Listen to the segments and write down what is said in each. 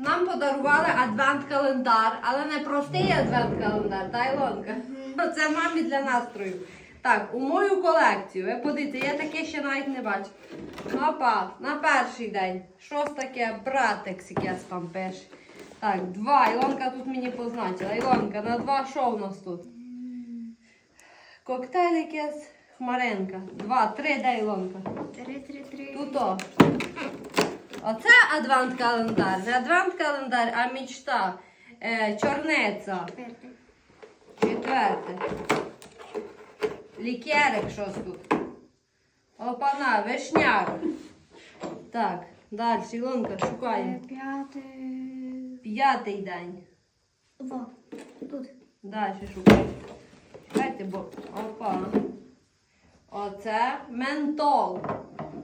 Нам подарували адвент-календар, але не простий адвент-календар, та Ілонка? Це мамі для настрою. Так, у мою колекцію, ви подивіться, я таке ще навіть не бачу. Мапа на перший день. Щось таке, братекс якесь там пише. Так, два. Ілонка тут мені позначила. Ілонка, на два що у нас тут? Коктейль якесь, хмаренка. Два, три, де Ілонка? Три, три, три. Тут о. Оце адвент-календар. Не адвент-календар, а мічта. Е, чорниця. Четверте. Лікерик щось тут. Опана, вишняк. Так, далі, Ілонка, Е, шукає. П'ятий. П'ятий день. Во. Тут. Далі шукай. Чекайте, бо. Опа. Оце ментол.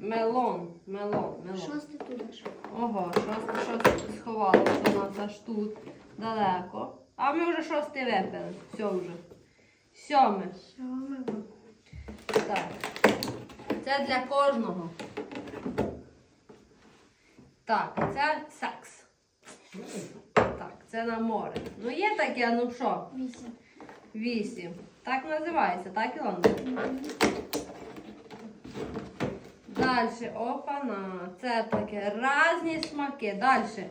Мелон. Мелон. Мелон. Шостий туди ж. Ого, щось, щось сховалося у нас аж тут далеко. А ми вже шостий випили. Все вже. Сьоме. Сьомий. во. Так. Це для кожного. Так, це секс. Так, це на море. Ну є таке, ну що? Вісім. Вісім. Так називається, так, Ілонка? Далі, опана. Це таке різні смаки. Далі.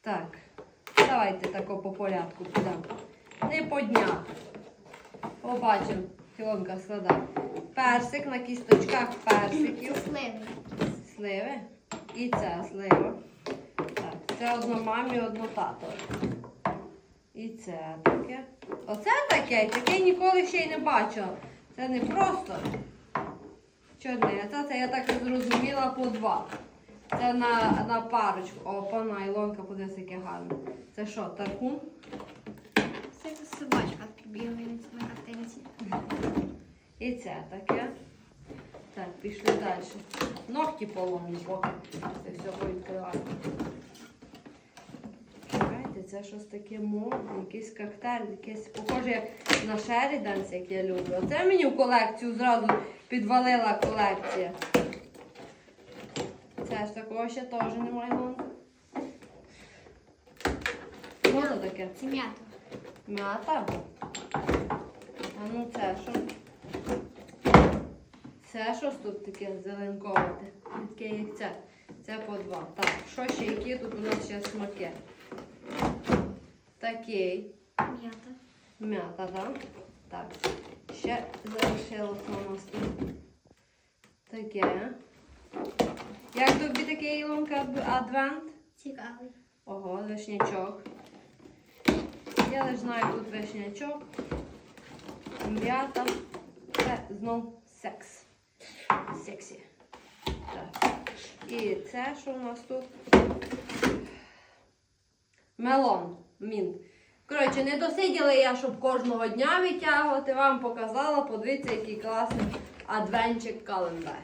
Так. Давайте тако по порядку підемо. Не по днях. Побачимо. Ілонка складає. Персик на кісточках персиків. Сливи. Сливи. І це слива. Так, це одно мамі, одно тато. І це таке. Оце таке, таке ніколи ще й не бачила. Це не просто чорниця, це я так зрозуміла по два. Це на, на парочку. О, пана Ілонка, подивись, яке гарне. Це що, таркун? Це собачка бігає на картинці. І це таке. Так, пішли далі. Ногті поломні поки. Це все повідкривати. Це щось таке модне, якийсь коктейль, якийсь похоже на Шеріданс, як я люблю. Оце мені в колекцію зразу підвалила колекція. Це ж такого ще теж немає. Що це таке? Це м'ята. М'ята? А ну це що? Це щось тут таке зеленковате. Таке як це. Це по два. Так, що ще, які тут у нас ще смаки? Такий. М'ята. М'ята, так? Так. Ще залишилося у нас тут. Таке. Як тобі такий Ілонка адвент? Цікавий. Ого, вишнячок. Я лише знаю тут вишнячок. М'ята. Це знов секс. Сексі. Так. І це що у нас тут? Мелон. Мінт. Коротше, не досиділа я, щоб кожного дня витягувати. Вам показала. Подивіться, який класний адвенчик календар.